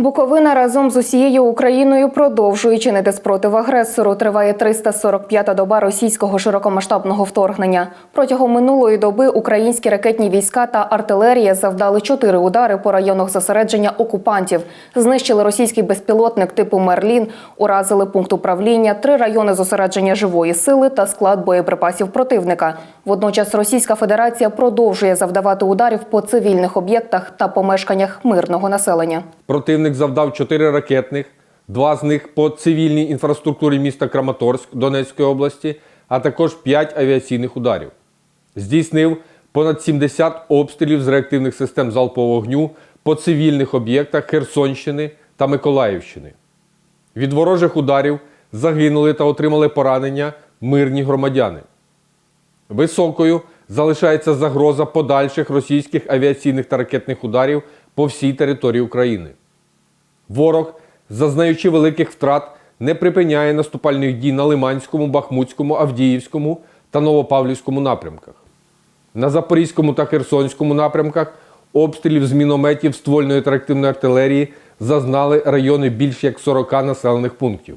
Буковина разом з усією Україною продовжує чинити спротив агресору. Триває 345-та доба російського широкомасштабного вторгнення. Протягом минулої доби українські ракетні війська та артилерія завдали чотири удари по районах зосередження окупантів. Знищили російський безпілотник типу Мерлін, уразили пункт управління, три райони зосередження живої сили та склад боєприпасів противника. Водночас Російська Федерація продовжує завдавати ударів по цивільних об'єктах та помешканнях мирного населення. Противник завдав 4 ракетних, два з них по цивільній інфраструктурі міста Краматорськ Донецької області, а також 5 авіаційних ударів. Здійснив понад 70 обстрілів з реактивних систем залпового вогню по цивільних об'єктах Херсонщини та Миколаївщини. Від ворожих ударів загинули та отримали поранення мирні громадяни. Високою залишається загроза подальших російських авіаційних та ракетних ударів по всій території України. Ворог, зазнаючи великих втрат, не припиняє наступальних дій на Лиманському, Бахмутському, Авдіївському та Новопавлівському напрямках. На Запорізькому та Херсонському напрямках обстрілів з мінометів ствольної та реактивної артилерії зазнали райони більш як 40 населених пунктів.